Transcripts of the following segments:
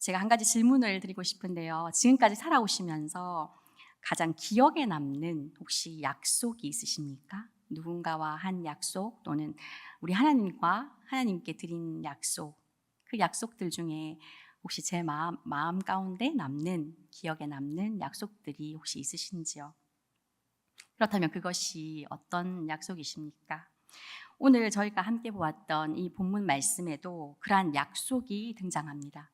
제가 한 가지 질문을 드리고 싶은데요. 지금까지 살아오시면서 가장 기억에 남는 혹시 약속이 있으십니까? 누군가와 한 약속 또는 우리 하나님과 하나님께 드린 약속, 그 약속들 중에 혹시 제 마음, 마음 가운데 남는, 기억에 남는 약속들이 혹시 있으신지요? 그렇다면 그것이 어떤 약속이십니까? 오늘 저희가 함께 보았던 이 본문 말씀에도 그러한 약속이 등장합니다.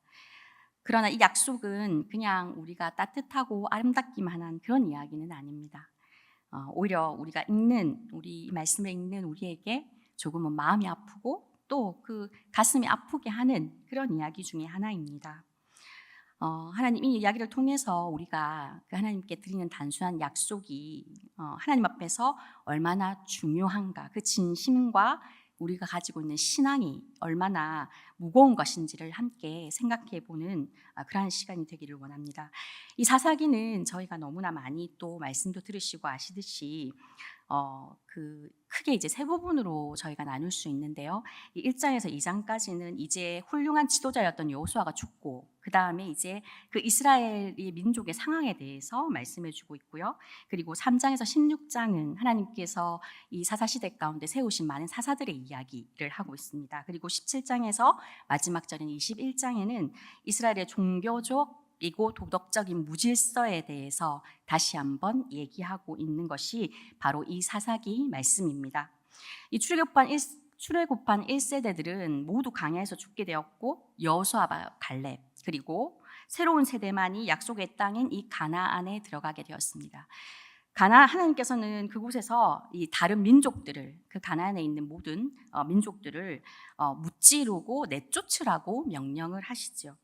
그러나 이 약속은 그냥 우리가 따뜻하고 아름답기만 한 그런 이야기는 아닙니다. 어, 오히려 우리가 읽는 우리 이 말씀을 읽는 우리에게 조금은 마음이 아프고 또 그 가슴이 아프게 하는 그런 이야기 중에 하나입니다. 어, 하나님 이 이야기를 통해서 우리가 그 하나님께 드리는 단순한 약속이 어, 하나님 앞에서 얼마나 중요한가 그 진심과 우리가 가지고 있는 신앙이 얼마나 무거운 것인지를 함께 생각해 보는 아, 그러한 시간이 되기를 원합니다. 이 사사기는 저희가 너무나 많이 또 말씀도 들으시고 아시듯이 어, 그 크게 이제 세 부분으로 저희가 나눌 수 있는데요. 이 1장에서 2장까지는 이제 훌륭한 지도자였던 여호수아가 죽고 그 다음에 이제 그 이스라엘의 민족의 상황에 대해서 말씀해 주고 있고요. 그리고 3장에서 16장은 하나님께서 이 사사 시대 가운데 세우신 많은 사사들의 이야기를 하고 있습니다. 그리고 17장에서 마지막 절인 21장에는 이스라엘의 종교적 이고 도덕적인 무질서에 대해서 다시 한번 얘기하고 있는 것이 바로 이 사사기 말씀입니다. 이 출애굽한 1, 출애굽한 1세대들은 모두 강야에서 죽게 되었고 여호수아와 갈렙 그리고 새로운 세대만이 약속의 땅인 이 가나안에 들어가게 되었습니다. 가나 하나님께서는 그곳에서 이 다른 민족들을 그 가나안에 있는 모든 어, 민족들을 어, 무찌르고 내쫓으라고 명령을 하시죠.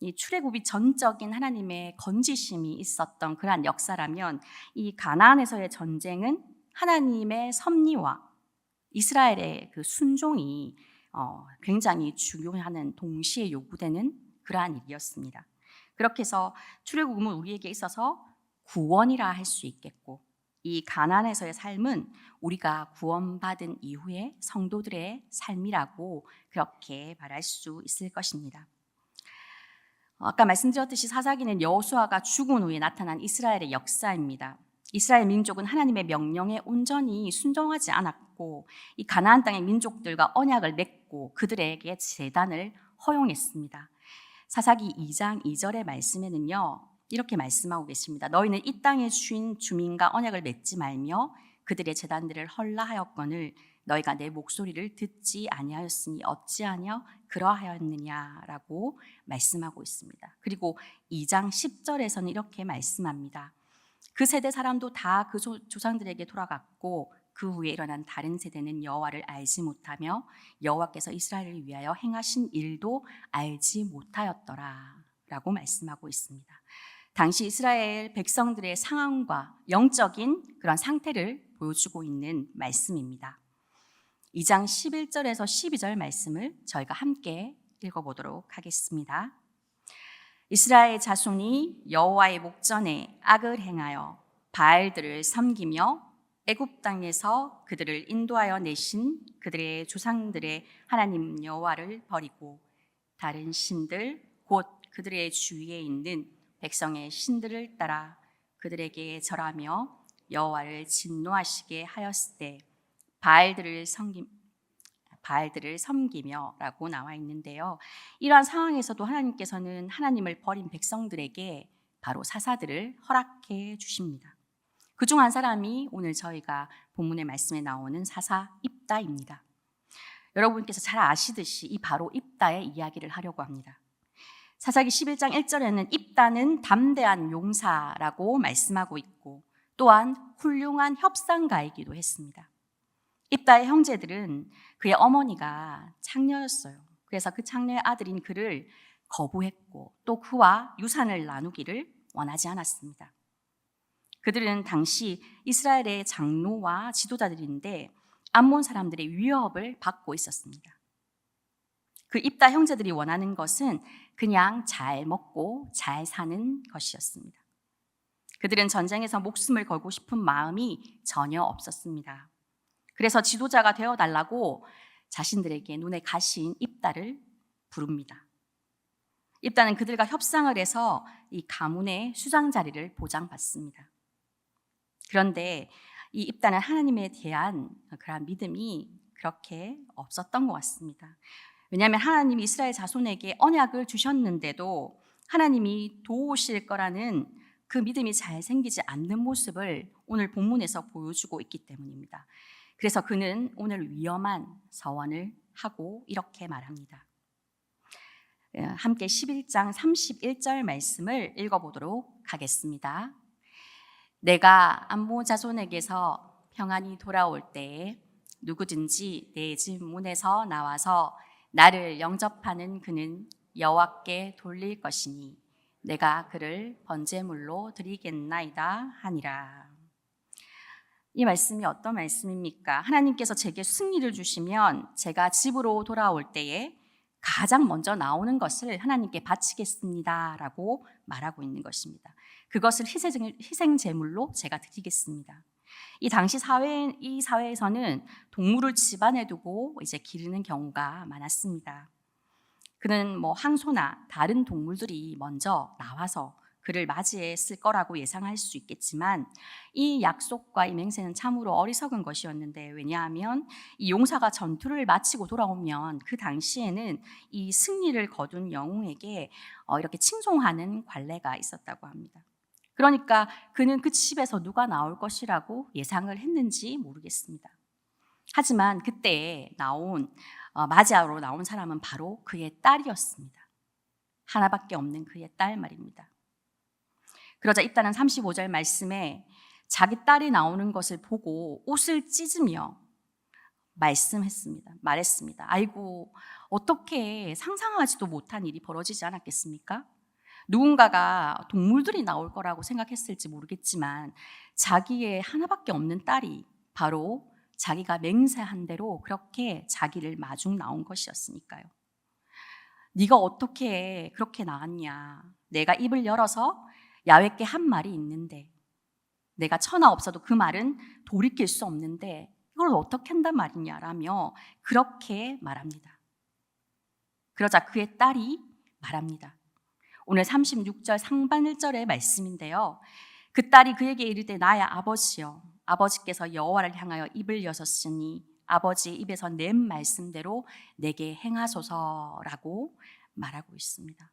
이 출애굽이 전적인 하나님의 건지심이 있었던 그러한 역사라면 이 가나안에서의 전쟁은 하나님의 섭리와 이스라엘의 그 순종이 어, 굉장히 중요하는 동시에 요구되는 그러한 일이었습니다. 그렇게 해서 출애굽은 우리에게 있어서 구원이라 할 수 있겠고 이 가난에서의 삶은 우리가 구원받은 이후의 성도들의 삶이라고 그렇게 말할 수 있을 것입니다. 아까 말씀드렸듯이 사사기는 여호수아가 죽은 후에 나타난 이스라엘의 역사입니다. 이스라엘 민족은 하나님의 명령에 온전히 순종하지 않았고 이 가나안 땅의 민족들과 언약을 맺고 그들에게 재단을 허용했습니다. 사사기 2장 2절의 말씀에는요. 이렇게 말씀하고 계십니다. 너희는 이 땅의 주인 주민과 언약을 맺지 말며 그들의 재단들을 헐라하였거늘 너희가 내 목소리를 듣지 아니하였으니 어찌하냐 그러하였느냐라고 말씀하고 있습니다. 그리고 2장 10절에서는 이렇게 말씀합니다. 그 세대 사람도 다 그 조상들에게 돌아갔고 그 후에 일어난 다른 세대는 여호와를 알지 못하며 여호와께서 이스라엘을 위하여 행하신 일도 알지 못하였더라라고 말씀하고 있습니다. 당시 이스라엘 백성들의 상황과 영적인 그런 상태를 보여주고 있는 말씀입니다. 2장 11절에서 12절 말씀을 저희가 함께 읽어보도록 하겠습니다. 이스라엘 자손이 여호와의 목전에 악을 행하여 바알들을 섬기며 애굽 땅에서 그들을 인도하여 내신 그들의 조상들의 하나님 여호와를 버리고 다른 신들 곧 그들의 주위에 있는 백성의 신들을 따라 그들에게 절하며 여호와를 진노하시게 하였을 때 바알들을 섬김 바알들을 섬기며라고 나와 있는데요. 이러한 상황에서도 하나님께서는 하나님을 버린 백성들에게 바로 사사들을 허락해 주십니다. 그 중 한 사람이 오늘 저희가 본문의 말씀에 나오는 사사 입다입니다. 여러분께서 잘 아시듯이 이 바로 입다의 이야기를 하려고 합니다. 사사기 11장 1절에는 입다는 담대한 용사라고 말씀하고 있고 또한 훌륭한 협상가이기도 했습니다. 입다의 형제들은 그의 어머니가 창녀였어요. 그래서 그 창녀의 아들인 그를 거부했고 또 그와 유산을 나누기를 원하지 않았습니다. 그들은 당시 이스라엘의 장로와 지도자들인데 암몬 사람들의 위협을 받고 있었습니다. 그 입다 형제들이 원하는 것은 그냥 잘 먹고 잘 사는 것이었습니다. 그들은 전쟁에서 목숨을 걸고 싶은 마음이 전혀 없었습니다. 그래서 지도자가 되어 달라고 자신들에게 눈에 가신 입다를 부릅니다. 입단은 그들과 협상을 해서 이 가문의 수장 자리를 보장받습니다. 그런데 이 입단은 하나님에 대한 그러한 믿음이 그렇게 없었던 것 같습니다. 왜냐하면 하나님이 이스라엘 자손에게 언약을 주셨는데도 하나님이 도우실 거라는 그 믿음이 잘 생기지 않는 모습을 오늘 본문에서 보여주고 있기 때문입니다. 그래서 그는 오늘 위험한 서원을 하고 이렇게 말합니다. 예, 함께 11장 31절 말씀을 읽어보도록 하겠습니다. 내가 암모 자손에게서 평안히 돌아올 때에 누구든지 내 집 문에서 나와서 나를 영접하는 그는 여호와께 돌릴 것이니 내가 그를 번제물로 드리겠나이다 하니라. 이 말씀이 어떤 말씀입니까? 하나님께서 제게 승리를 주시면 제가 집으로 돌아올 때에 가장 먼저 나오는 것을 하나님께 바치겠습니다 라고 말하고 있는 것입니다. 그것을 희생, 희생 제물로 제가 드리겠습니다. 이 당시 사회 이 사회에서는 동물을 집안에 두고 이제 기르는 경우가 많았습니다. 그는 뭐 항소나 다른 동물들이 먼저 나와서 그를 맞이했을 거라고 예상할 수 있겠지만 이 약속과 이 맹세는 참으로 어리석은 것이었는데 왜냐하면 이 용사가 전투를 마치고 돌아오면 그 당시에는 이 승리를 거둔 영웅에게 어, 이렇게 칭송하는 관례가 있었다고 합니다. 그러니까 그는 그 집에서 누가 나올 것이라고 예상을 했는지 모르겠습니다. 하지만 그때 나온 어, 맞이하러 나온 사람은 바로 그의 딸이었습니다. 하나밖에 없는 그의 딸 말입니다. 그러자 입다는 35절 말씀에 자기 딸이 나오는 것을 보고 옷을 찢으며 말씀했습니다. 말했습니다. 아이고, 어떻게 상상하지도 못한 일이 벌어지지 않았겠습니까? 누군가가 동물들이 나올 거라고 생각했을지 모르겠지만 자기의 하나밖에 없는 딸이 바로 자기가 맹세한 대로 그렇게 자기를 마중 나온 것이었으니까요. 네가 어떻게 그렇게 나왔냐? 내가 입을 열어서 야외께 한 말이 있는데 내가 천하 없어도 그 말은 돌이킬 수 없는데 이걸 어떻게 한단 말이냐라며 그렇게 말합니다. 그러자 그의 딸이 말합니다. 오늘 36절 상반 1절의 말씀인데요. 그 딸이 그에게 이르되 나의 아버지여 아버지께서 여호와를 향하여 입을 여셨으니 아버지의 입에서 낸 말씀대로 내게 행하소서라고 말하고 있습니다.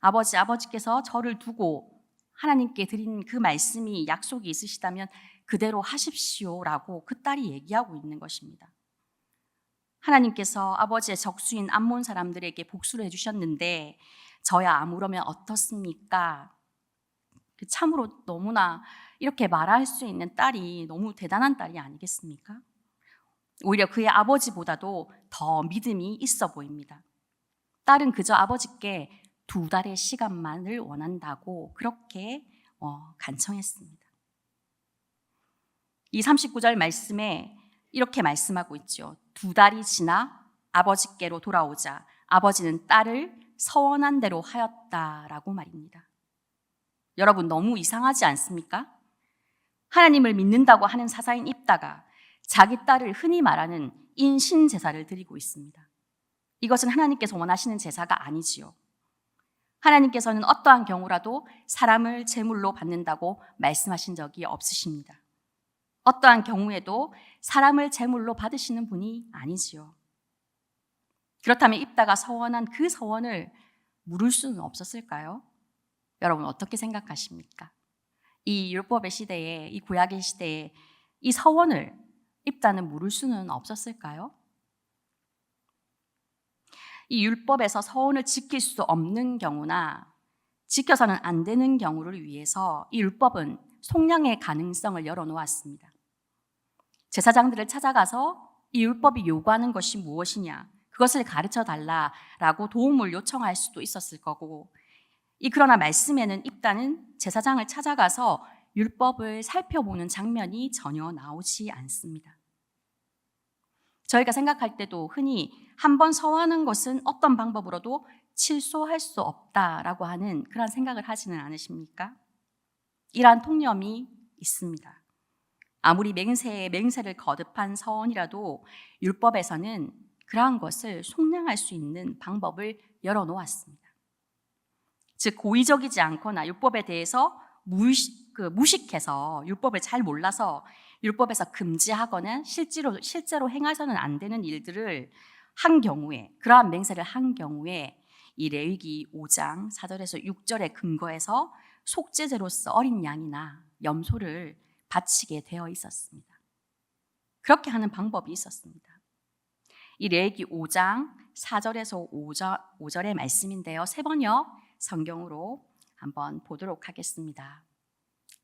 아버지, 아버지께서 저를 두고 하나님께 드린 그 말씀이 약속이 있으시다면 그대로 하십시오라고 그 딸이 얘기하고 있는 것입니다. 하나님께서 아버지의 적수인 암몬 사람들에게 복수를 해주셨는데 저야 아무러면 어떻습니까? 그 참으로 너무나 이렇게 말할 수 있는 딸이 너무 대단한 딸이 아니겠습니까? 오히려 그의 아버지보다도 더 믿음이 있어 보입니다. 딸은 그저 아버지께 두 달의 시간만을 원한다고 그렇게 어, 간청했습니다. 이 39절 말씀에 이렇게 말씀하고 있죠. 두 달이 지나 아버지께로 돌아오자 아버지는 딸을 서원한 대로 하였다라고 말입니다. 여러분 너무 이상하지 않습니까? 하나님을 믿는다고 하는 사사인 입다가 자기 딸을 흔히 말하는 인신 제사를 드리고 있습니다. 이것은 하나님께서 원하시는 제사가 아니지요. 하나님께서는 어떠한 경우라도 사람을 제물로 받는다고 말씀하신 적이 없으십니다. 어떠한 경우에도 사람을 제물로 받으시는 분이 아니지요. 그렇다면 입다가 서원한 그 서원을 물을 수는 없었을까요? 여러분 어떻게 생각하십니까? 이 율법의 시대에 이 구약의 시대에 이 서원을 입다는 물을 수는 없었을까요? 이 율법에서 서원을 지킬 수 없는 경우나 지켜서는 안 되는 경우를 위해서 이 율법은 속량의 가능성을 열어놓았습니다. 제사장들을 찾아가서 이 율법이 요구하는 것이 무엇이냐, 그것을 가르쳐 달라라고 도움을 요청할 수도 있었을 거고, 이 그러나 말씀에는 입다는 제사장을 찾아가서 율법을 살펴보는 장면이 전혀 나오지 않습니다. 저희가 생각할 때도 흔히 한번 서하는 것은 어떤 방법으로도 취소할 수 없다라고 하는 그런 생각을 하지는 않으십니까? 이러한 통념이 있습니다. 아무리 맹세에 맹세를 거듭한 서원이라도 율법에서는 그러한 것을 속량할 수 있는 방법을 열어놓았습니다. 즉 고의적이지 않거나 율법에 대해서 무의식, 그 무식해서 율법을 잘 몰라서 율법에서 금지하거나 실제로 실제로 행해서는 안 되는 일들을 한 경우에 그러한 맹세를 한 경우에 이 레위기 5장 4절에서 6절에 근거해서 속죄제로서 어린 양이나 염소를 바치게 되어 있었습니다. 그렇게 하는 방법이 있었습니다. 이 레위기 5장 4절에서 5절, 5절의 말씀인데요. 세 번역 성경으로 한번 보도록 하겠습니다.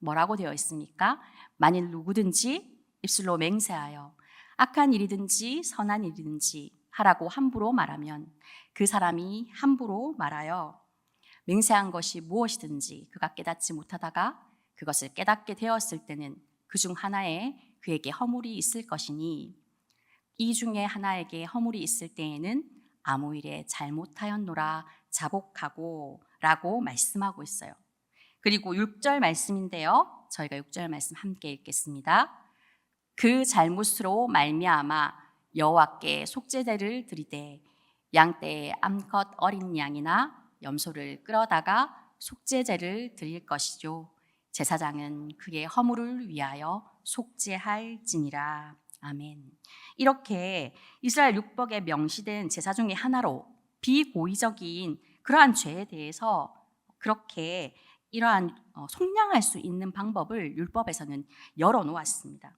뭐라고 되어 있습니까? 만일 누구든지 입술로 맹세하여 악한 일이든지 선한 일이든지 하라고 함부로 말하면 그 사람이 함부로 말하여 맹세한 것이 무엇이든지 그가 깨닫지 못하다가 그것을 깨닫게 되었을 때는 그 중 하나에 그에게 허물이 있을 것이니 이 중에 하나에게 허물이 있을 때에는 아무 일에 잘못하였노라 자복하고 라고 말씀하고 있어요. 그리고 6절 말씀인데요. 저희가 6절 말씀 함께 읽겠습니다. 그 잘못으로 말미암아 여호와께 속죄제를 드리되 양떼의 암컷 어린 양이나 염소를 끌어다가 속죄제를 드릴 것이죠. 제사장은 그의 허물을 위하여 속죄할지니라. 아멘. 이렇게 이스라엘 율법에 명시된 제사 중의 하나로 비고의적인 그러한 죄에 대해서 그렇게 이러한 어, 속량할 수 있는 방법을 율법에서는 열어 놓았습니다.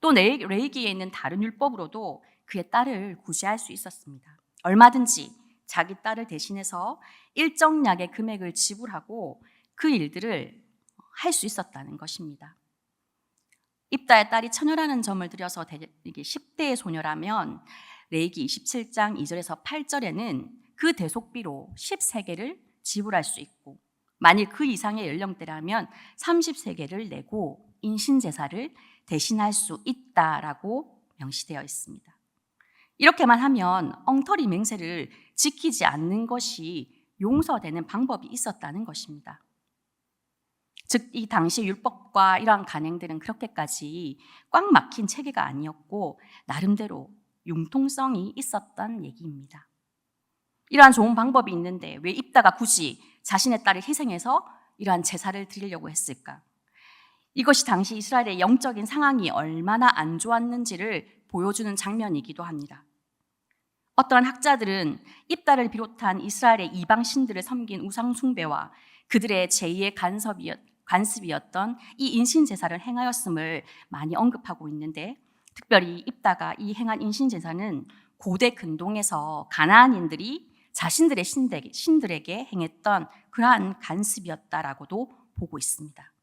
또 레이기에 있는 다른 율법으로도 그의 딸을 구제할 수 있었습니다. 얼마든지 자기 딸을 대신해서 일정량의 금액을 지불하고 그 일들을 할 수 있었다는 것입니다. 입다의 딸이 처녀라는 점을 들여서 이게 10대의 소녀라면 레이기 27장 2절에서 8절에는 그 대속비로 10세계를 지불할 수 있고 만일 그 이상의 연령대라면 30세계를 내고 인신 제사를 대신할 수 있다라고 명시되어 있습니다. 이렇게만 하면 엉터리 맹세를 지키지 않는 것이 용서되는 방법이 있었다는 것입니다. 즉, 이 당시 율법과 이러한 간행들은 그렇게까지 꽉 막힌 체계가 아니었고, 나름대로 융통성이 있었던 얘기입니다. 이러한 좋은 방법이 있는데 왜 입다가 굳이 자신의 딸을 희생해서 이러한 제사를 드리려고 했을까? 이것이 당시 이스라엘의 영적인 상황이 얼마나 안 좋았는지를 보여주는 장면이기도 합니다. 어떠한 학자들은 입다를 비롯한 이스라엘의 이방 신들을 섬긴 우상 숭배와 그들의 제2의 간섭이었, 관습이었던 이 인신 제사를 행하였음을 많이 언급하고 있는데 특별히 입다가 이 행한 인신 제사는 고대 근동에서 가나안인들이 자신들의 신들에게 행했던 그러한 간습이었다라고도 보고 있습니다.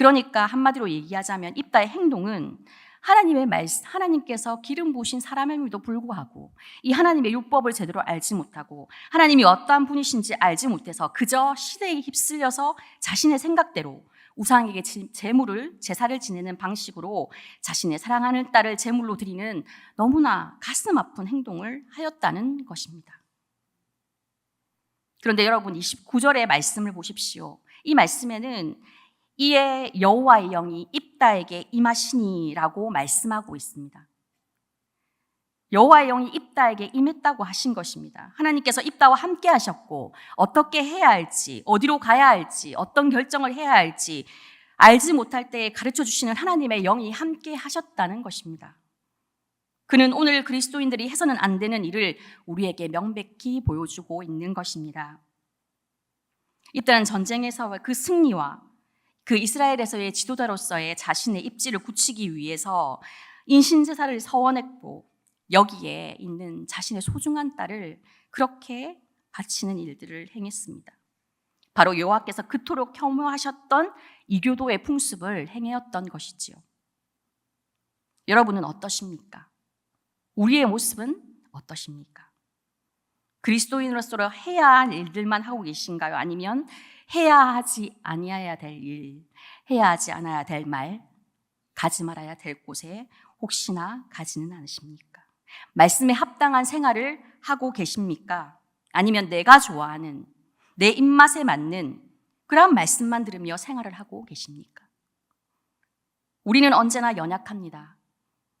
그러니까 한마디로 얘기하자면 입다의 행동은 하나님의 말씀, 하나님께서 기름 부으신 사람임에도 불구하고 이 하나님의 율법을 제대로 알지 못하고 하나님이 어떠한 분이신지 알지 못해서 그저 시대에 휩쓸려서 자신의 생각대로 우상에게 제물을 제사를 지내는 방식으로 자신의 사랑하는 딸을 제물로 드리는 너무나 가슴 아픈 행동을 하였다는 것입니다. 그런데 여러분 29절의 말씀을 보십시오. 이 말씀에는 이에 여호와의 영이 입다에게 임하시니라고 말씀하고 있습니다. 여호와의 영이 입다에게 임했다고 하신 것입니다. 하나님께서 입다와 함께 하셨고 어떻게 해야 할지, 어디로 가야 할지, 어떤 결정을 해야 할지 알지 못할 때 가르쳐 주시는 하나님의 영이 함께 하셨다는 것입니다. 그는 오늘 그리스도인들이 해서는 안 되는 일을 우리에게 명백히 보여주고 있는 것입니다. 입다는 전쟁에서 그 승리와 그 이스라엘에서의 지도자로서의 자신의 입지를 굳히기 위해서 인신제사를 서원했고 여기에 있는 자신의 소중한 딸을 그렇게 바치는 일들을 행했습니다. 바로 여호와께서 그토록 혐오하셨던 이교도의 풍습을 행해었던 것이지요. 여러분은 어떠십니까? 우리의 모습은 어떠십니까? 그리스도인으로서 해야 할 일들만 하고 계신가요? 아니면 해야 하지 아니해야 될 일, 해야 하지 않아야 될 말, 가지 말아야 될 곳에 혹시나 가지는 않으십니까? 말씀에 합당한 생활을 하고 계십니까? 아니면 내가 좋아하는 내 입맛에 맞는 그런 말씀만 들으며 생활을 하고 계십니까? 우리는 언제나 연약합니다.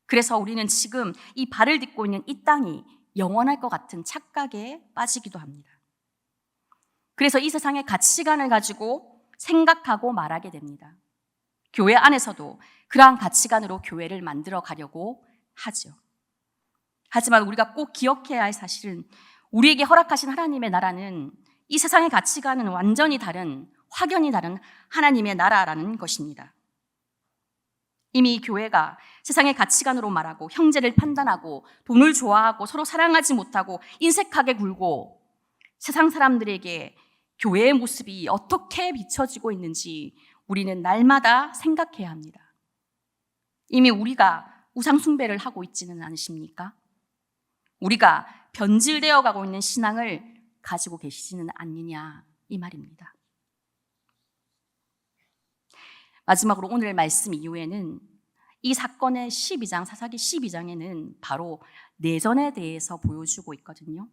그래서 우리는 지금 이 발을 딛고 있는 이 땅이 영원할 것 같은 착각에 빠지기도 합니다. 그래서 이 세상의 가치관을 가지고 생각하고 말하게 됩니다. 교회 안에서도 그러한 가치관으로 교회를 만들어 가려고 하죠. 하지만 우리가 꼭 기억해야 할 사실은 우리에게 허락하신 하나님의 나라는 이 세상의 가치관은 완전히 다른, 확연히 다른 하나님의 나라라는 것입니다. 이미 교회가 세상의 가치관으로 말하고 형제를 판단하고 돈을 좋아하고 서로 사랑하지 못하고 인색하게 굴고 세상 사람들에게 교회의 모습이 어떻게 비춰지고 있는지 우리는 날마다 생각해야 합니다. 이미 우리가 우상숭배를 하고 있지는 않으십니까? 우리가 변질되어 가고 있는 신앙을 가지고 계시지는 않느냐 이 말입니다. 마지막으로 오늘 말씀 이후에는 이 사건의 12장, 사사기 12장에는 바로 내전에 대해서 보여주고 있거든요.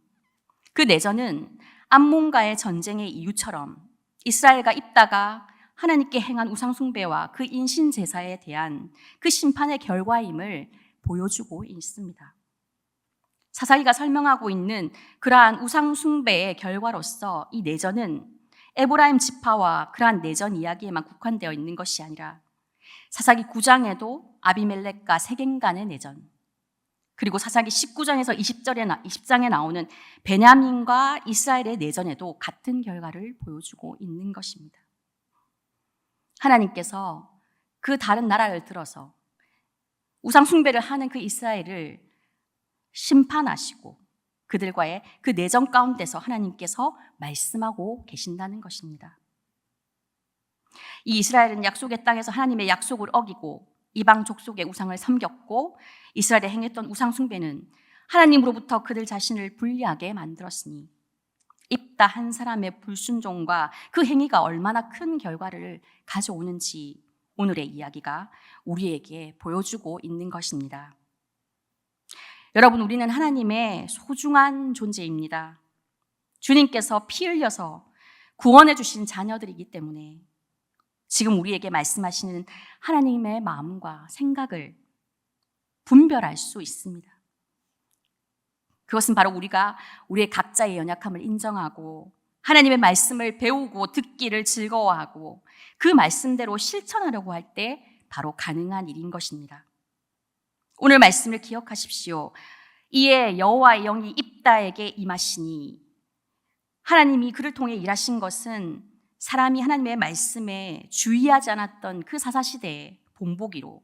그 내전은 암몬과의 전쟁의 이유처럼 이스라엘과 입다가 하나님께 행한 우상숭배와 그 인신제사에 대한 그 심판의 결과임을 보여주고 있습니다. 사사기가 설명하고 있는 그러한 우상숭배의 결과로서 이 내전은 에브라임 지파와 그러한 내전 이야기에만 국한되어 있는 것이 아니라 사사기 9장에도 아비멜렉과 세겜 간의 내전 그리고 사사기 19장에서 20절에 20장에 나오는 베냐민과 이스라엘의 내전에도 같은 결과를 보여주고 있는 것입니다. 하나님께서 그 다른 나라를 들어서 우상 숭배를 하는 그 이스라엘을 심판하시고 그들과의 그 내전 가운데서 하나님께서 말씀하고 계신다는 것입니다. 이 이스라엘은 약속의 땅에서 하나님의 약속을 어기고 이방 족속의 우상을 섬겼고 이스라엘에 행했던 우상 숭배는 하나님으로부터 그들 자신을 불리하게 만들었으니 입다 한 사람의 불순종과 그 행위가 얼마나 큰 결과를 가져오는지 오늘의 이야기가 우리에게 보여주고 있는 것입니다. 여러분, 우리는 하나님의 소중한 존재입니다. 주님께서 피 흘려서 구원해 주신 자녀들이기 때문에 지금 우리에게 말씀하시는 하나님의 마음과 생각을 분별할 수 있습니다. 그것은 바로 우리가 우리의 각자의 연약함을 인정하고 하나님의 말씀을 배우고 듣기를 즐거워하고 그 말씀대로 실천하려고 할 때 바로 가능한 일인 것입니다. 오늘 말씀을 기억하십시오. 이에 여호와의 영이 입다에게 임하시니 하나님이 그를 통해 일하신 것은 사람이 하나님의 말씀에 주의하지 않았던 그 사사시대의 본보기로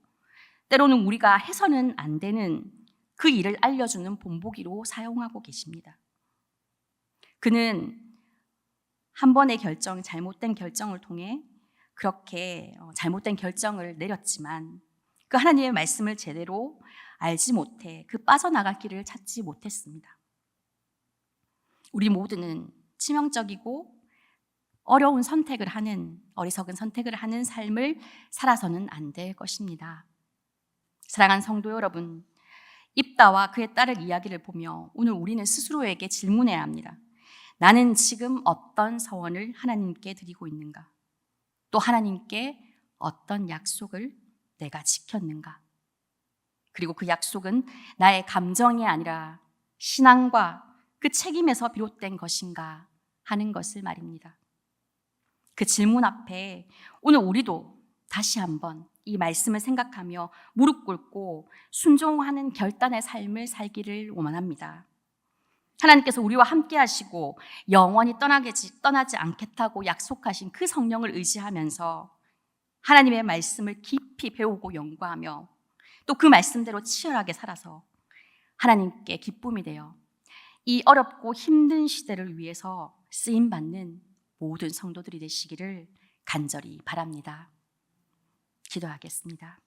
때로는 우리가 해서는 안 되는 그 일을 알려주는 본보기로 사용하고 계십니다. 그는 한 번의 결정, 잘못된 결정을 통해 그렇게 어, 잘못된 결정을 내렸지만 그 하나님의 말씀을 제대로 알지 못해 그 빠져나갈 길을 찾지 못했습니다. 우리 모두는 치명적이고 어려운 선택을 하는 어리석은 선택을 하는 삶을 살아서는 안 될 것입니다. 사랑하는 성도 여러분, 입다와 그의 딸의 이야기를 보며 오늘 우리는 스스로에게 질문해야 합니다. 나는 지금 어떤 서원을 하나님께 드리고 있는가? 또 하나님께 어떤 약속을 내가 지켰는가? 그리고 그 약속은 나의 감정이 아니라 신앙과 그 책임에서 비롯된 것인가 하는 것을 말입니다. 그 질문 앞에 오늘 우리도 다시 한번 이 말씀을 생각하며 무릎 꿇고 순종하는 결단의 삶을 살기를 원합니다. 하나님께서 우리와 함께 하시고 영원히 떠나지, 않겠다고 약속하신 그 성령을 의지하면서 하나님의 말씀을 깊이 배우고 연구하며 또 그 말씀대로 치열하게 살아서 하나님께 기쁨이 되어 이 어렵고 힘든 시대를 위해서 쓰임 받는 모든 성도들이 되시기를 간절히 바랍니다. 기도하겠습니다.